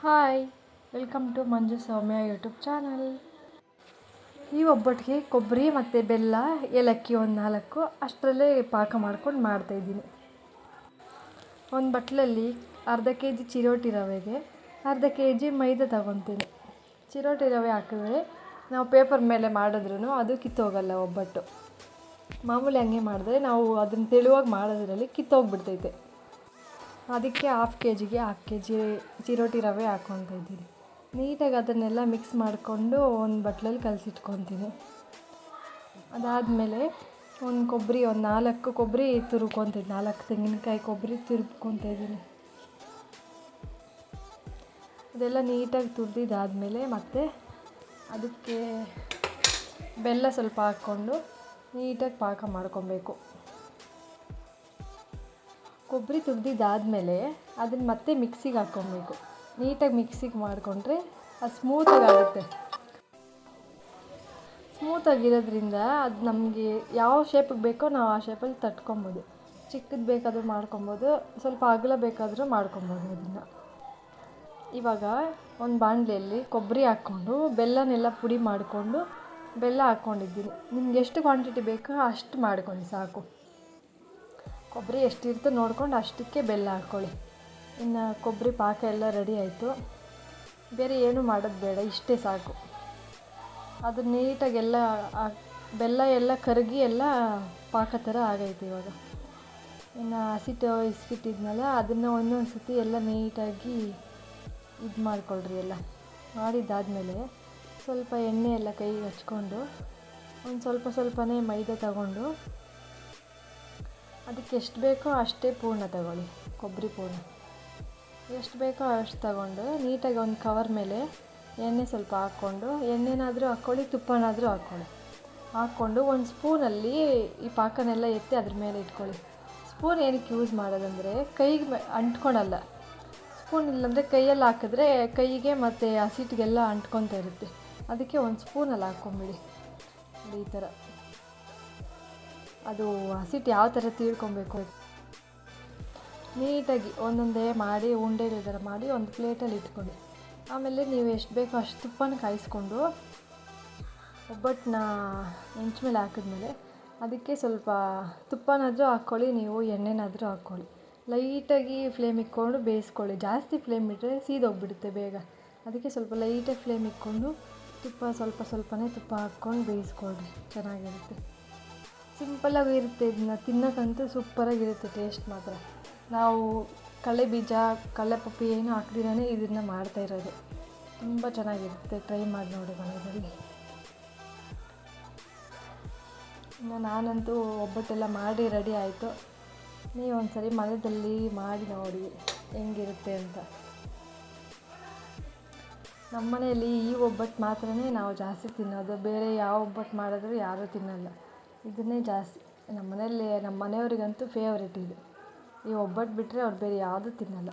Hi welcome to Manju Soumya YouTube channel ಈ ಒಬ್ಬಟ್ಟಿಗೆ ಕೊಬ್ಬರಿ ಮತ್ತು ಬೆಲ್ಲ, ಏಲಕ್ಕಿ ಒಂದು ನಾಲ್ಕು ಅಷ್ಟರಲ್ಲೇ ಪಾಕ ಮಾಡ್ಕೊಂಡು ಮಾಡ್ತಾಯಿದ್ದೀನಿ ಒಂದು ಬಟ್ಲಲ್ಲಿ ಅರ್ಧ ಕೆ ಜಿ ಚಿರೋಟಿ ರವೆಗೆ, ಅರ್ಧ ಕೆ ಜಿ ಮೈದಾ ತಗೊತೀನಿ. ಚಿರೋಟಿ ರವೆ ಹಾಕಿದ್ರೆ ನಾವು ಪೇಪರ್ ಮೇಲೆ ಮಾಡಿದ್ರೂ ಅದು ಕಿತ್ತೋಗಲ್ಲ ಒಬ್ಬಟ್ಟು. ಮಾಮೂಲಿ ಹಂಗೆ ಮಾಡಿದ್ರೆ ನಾವು ಅದನ್ನು ತೆಳುವಾಗಿ ಮಾಡೋದ್ರಲ್ಲಿ ಕಿತ್ತೋಗ್ಬಿಡ್ತೈತೆ. ಅದಕ್ಕೆ ಹಾಫ್ ಕೆ ಜಿಗೆ ಹಾಫ್ ಕೆ ಜಿ ಚಿರೋಟಿ ರವೆ ಹಾಕ್ಕೊಳ್ತಾ ಇದ್ದೀನಿ ನೀಟಾಗಿ ಅದನ್ನೆಲ್ಲ ಮಿಕ್ಸ್ ಮಾಡಿಕೊಂಡು ಒಂದು ಬಟ್ಲಲ್ಲಿ ಕಲಸಿಟ್ಕೊತೀನಿ. ಅದಾದಮೇಲೆ ಒಂದು ಕೊಬ್ಬರಿ, ಒಂದು ನಾಲ್ಕು ಕೊಬ್ಬರಿ ತುರ್ಕೊತಿದ್ದೆ. ನಾಲ್ಕು ತೆಂಗಿನಕಾಯಿ ಕೊಬ್ಬರಿ ತುರ್ಕೊತಾ ಇದ್ದೀನಿ. ಅದೆಲ್ಲ ನೀಟಾಗಿ ತುರಿದಿದ್ದಾದಮೇಲೆ ಮತ್ತೆ ಅದಕ್ಕೆ ಬೆಲ್ಲ ಸ್ವಲ್ಪ ಹಾಕ್ಕೊಂಡು ನೀಟಾಗಿ ಪಾಕ ಮಾಡ್ಕೊಬೇಕು. ಕೊಬ್ಬರಿ ತುರಿದಿದ್ದಾದಮೇಲೆ ಅದನ್ನ ಮತ್ತೆ ಮಿಕ್ಸಿಗೆ ಹಾಕ್ಕೊಬೇಕು. ನೀಟಾಗಿ ಮಿಕ್ಸಿಗೆ ಮಾಡಿಕೊಂಡ್ರೆ ಅದು ಸ್ಮೂತಾಗಿ ಆಗುತ್ತೆ. ಸ್ಮೂತಾಗಿರೋದ್ರಿಂದ ಅದು ನಮಗೆ ಯಾವ ಶೇಪಿಗೆ ಬೇಕೋ ನಾವು ಆ ಶೇಪಲ್ಲಿ ತಟ್ಕೊಬೋದು. ಚಿಕ್ಕದು ಬೇಕಾದರೂ ಮಾಡ್ಕೊಬೋದು, ಸ್ವಲ್ಪ ಅಗಲ ಬೇಕಾದರೂ ಮಾಡ್ಕೊಬೋದು ಅದನ್ನು ಇವಾಗ ಒಂದು ಬಾಣಲೆಯಲ್ಲಿ ಕೊಬ್ಬರಿ ಹಾಕ್ಕೊಂಡು, ಬೆಲ್ಲನೆಲ್ಲ ಪುಡಿ ಮಾಡಿಕೊಂಡು, ಬೆಲ್ಲ ಹಾಕ್ಕೊಂಡಿದ್ದೀನಿ. ನಿಮ್ಗೆ ಎಷ್ಟು ಕ್ವಾಂಟಿಟಿ ಬೇಕೋ ಅಷ್ಟು ಮಾಡ್ಕೊಳ್ಳಿ ಸಾಕು. ಕೊಬ್ಬರಿ ಎಷ್ಟಿರ್ತೋ ನೋಡ್ಕೊಂಡು ಅಷ್ಟಕ್ಕೆ ಬೆಲ್ಲ ಹಾಕ್ಕೊಳ್ಳಿ ಇನ್ನು ಕೊಬ್ಬರಿ ಪಾಕ ಎಲ್ಲ ರೆಡಿ ಆಯಿತು. ಬೇರೆ ಏನೂ ಮಾಡೋದು ಬೇಡ, ಇಷ್ಟೇ ಸಾಕು. ಅದು ನೀಟಾಗಿ ಎಲ್ಲ ಬೆಲ್ಲ ಎಲ್ಲ ಕರಗಿ ಎಲ್ಲ ಪಾಕ ಥರ ಆಗೈತೆ ಇವಾಗ. ಇನ್ನು ಹಸಿಟ್ಟು ಇಸ್ಕಿಟ್ಟಿದ್ನಲ್ಲ ಅದನ್ನು ಒಂದೊಂದು ಸತಿ ಎಲ್ಲ ನೀಟಾಗಿ ಇದು ಮಾಡಿಕೊಳ್ರಿ ಎಲ್ಲ. ಮಾಡಿದ್ದಾದಮೇಲೆ ಸ್ವಲ್ಪ ಎಣ್ಣೆ ಎಲ್ಲ ಕೈಗೆ ಹಚ್ಕೊಂಡು, ಒಂದು ಸ್ವಲ್ಪ ಸ್ವಲ್ಪನೇ ಮೈದಾ ತಗೊಂಡು ಅದಕ್ಕೆ ಎಷ್ಟು ಬೇಕೋ ಅಷ್ಟೇ ಪೂರ್ಣ ತಗೊಳ್ಳಿ, ಕೊಬ್ಬರಿ ಪೂರ್ಣ. ಎಷ್ಟು ಬೇಕೋ ಅಷ್ಟು ತಗೊಂಡು ನೀಟಾಗಿ ಒಂದು ಕವರ್ ಮೇಲೆ ಎಣ್ಣೆ ಸ್ವಲ್ಪ ಹಾಕ್ಕೊಂಡು, ಎಣ್ಣೆನಾದರೂ ಹಾಕ್ಕೊಳ್ಳಿ, ತುಪ್ಪನಾದರೂ ಹಾಕ್ಕೊಳ್ಳಿ. ಹಾಕ್ಕೊಂಡು ಒಂದು ಸ್ಪೂನಲ್ಲಿ ಈ ಪಾಕನೆಲ್ಲ ಎತ್ತಿ ಅದ್ರ ಮೇಲೆ ಇಟ್ಕೊಳ್ಳಿ. ಸ್ಪೂನ್ ಏನಕ್ಕೆ ಯೂಸ್ ಮಾಡೋದಂದರೆ ಕೈಗೆ ಅಂಟ್ಕೊಳಲ್ಲ. ಸ್ಪೂನ್ ಇಲ್ಲಾಂದರೆ ಕೈಯಲ್ಲಿ ಹಾಕಿದ್ರೆ ಕೈಗೆ ಮತ್ತು ಹಸಿಟ್ಟಿಗೆಲ್ಲ ಅಂಟ್ಕೊತಾ ಇರುತ್ತೆ. ಅದಕ್ಕೆ ಒಂದು ಸ್ಪೂನಲ್ಲಿ ಹಾಕ್ಕೊಂಬಿಡಿ. ಈ ಥರ. ಅದು ಹಸಿಟ್ಟು ಯಾವ ಥರ ತೀಡ್ಕೊಬೇಕು ನೀಟಾಗಿ ಒಂದೊಂದೇ ಮಾಡಿ ಉಂಡೆಗಳ ಥರ ಮಾಡಿ ಒಂದು ಪ್ಲೇಟಲ್ಲಿ ಇಟ್ಕೊಳ್ಳಿ. ಆಮೇಲೆ ನೀವು ಎಷ್ಟು ಬೇಕೋ ಅಷ್ಟು ತುಪ್ಪನ ಕಾಯಿಸ್ಕೊಂಡು ಒಬ್ಬಟ್ಟನ್ನ ಹೆಂಚ ಮೇಲೆ ಹಾಕಿದ್ಮೇಲೆ ಅದಕ್ಕೆ ಸ್ವಲ್ಪ ತುಪ್ಪನಾದರೂ ಹಾಕ್ಕೊಳ್ಳಿ, ನೀವು ಎಣ್ಣೆನಾದರೂ ಹಾಕ್ಕೊಳ್ಳಿ. ಲೈಟಾಗಿ ಫ್ಲೇಮ್ ಇಕ್ಕೊಂಡು ಬೇಯಿಸ್ಕೊಳ್ಳಿ. ಜಾಸ್ತಿ ಫ್ಲೇಮ್ ಇಟ್ಟರೆ ಸೀದೋಗ್ಬಿಡುತ್ತೆ ಬೇಗ. ಅದಕ್ಕೆ ಸ್ವಲ್ಪ ಲೈಟಾಗಿ ಫ್ಲೇಮ್ ಇಕ್ಕೊಂಡು ತುಪ್ಪ ಸ್ವಲ್ಪ ಸ್ವಲ್ಪನೇ ತುಪ್ಪ ಹಾಕ್ಕೊಂಡು ಬೇಯಿಸ್ಕೊಳ್ಳಿ. ಚೆನ್ನಾಗಿರುತ್ತೆ. ಸಿಂಪಲ್ಲಾಗಿ ಇರುತ್ತೆ ಇದನ್ನ. ತಿನ್ನೋಕ್ಕಂತೂ ಸೂಪರಾಗಿರುತ್ತೆ ಟೇಸ್ಟ್ ಮಾತ್ರ. ನಾವು ಕಡಲೆ ಬೀಜ, ಕಡಲೆ ಪಪ್ಪಿ ಏನು ಹಾಕ್ದಿರೇ ಇದನ್ನು ಮಾಡ್ತಾ ಇರೋದು. ತುಂಬ ಚೆನ್ನಾಗಿರುತ್ತೆ ಟ್ರೈ ಮಾಡಿ ನೋಡಿ ಮನೆಯಲ್ಲಿ. ಇನ್ನು ನಾನಂತೂ ಒಬ್ಬಟ್ಟೆಲ್ಲ ಮಾಡಿ ರೆಡಿ ಆಯಿತು. ನೀವು ಒಂದು ಸರಿ ಮನೆಯಲ್ಲಿ ಮಾಡಿ ನೋಡಿ ಹೆಂಗಿರುತ್ತೆ ಅಂತ. ನಮ್ಮ ಮನೆಯಲ್ಲಿ ಈ ಒಬ್ಬಟ್ಟು ಮಾತ್ರನೇ ನಾವು ಜಾಸ್ತಿ ತಿನ್ನೋದು. ಬೇರೆ ಯಾವ ಒಬ್ಬಟ್ಟು ಮಾಡಿದ್ರು ಯಾರೂ ತಿನ್ನಲ್ಲ. ಇದನ್ನೇ ಜಾಸ್ತಿ. ನಮ್ಮ ಮನೆಯಲ್ಲಿ ನಮ್ಮ ಮನೆಯವರಿಗಂತೂ ಫೇವ್ರೇಟ್ ಇದು. ಈ ಒಬ್ಬಟ್ಟು ಬಿಟ್ಟರೆ ಅವ್ರು ಬೇರೆ ಯಾವುದೂ ತಿನ್ನಲ್ಲ.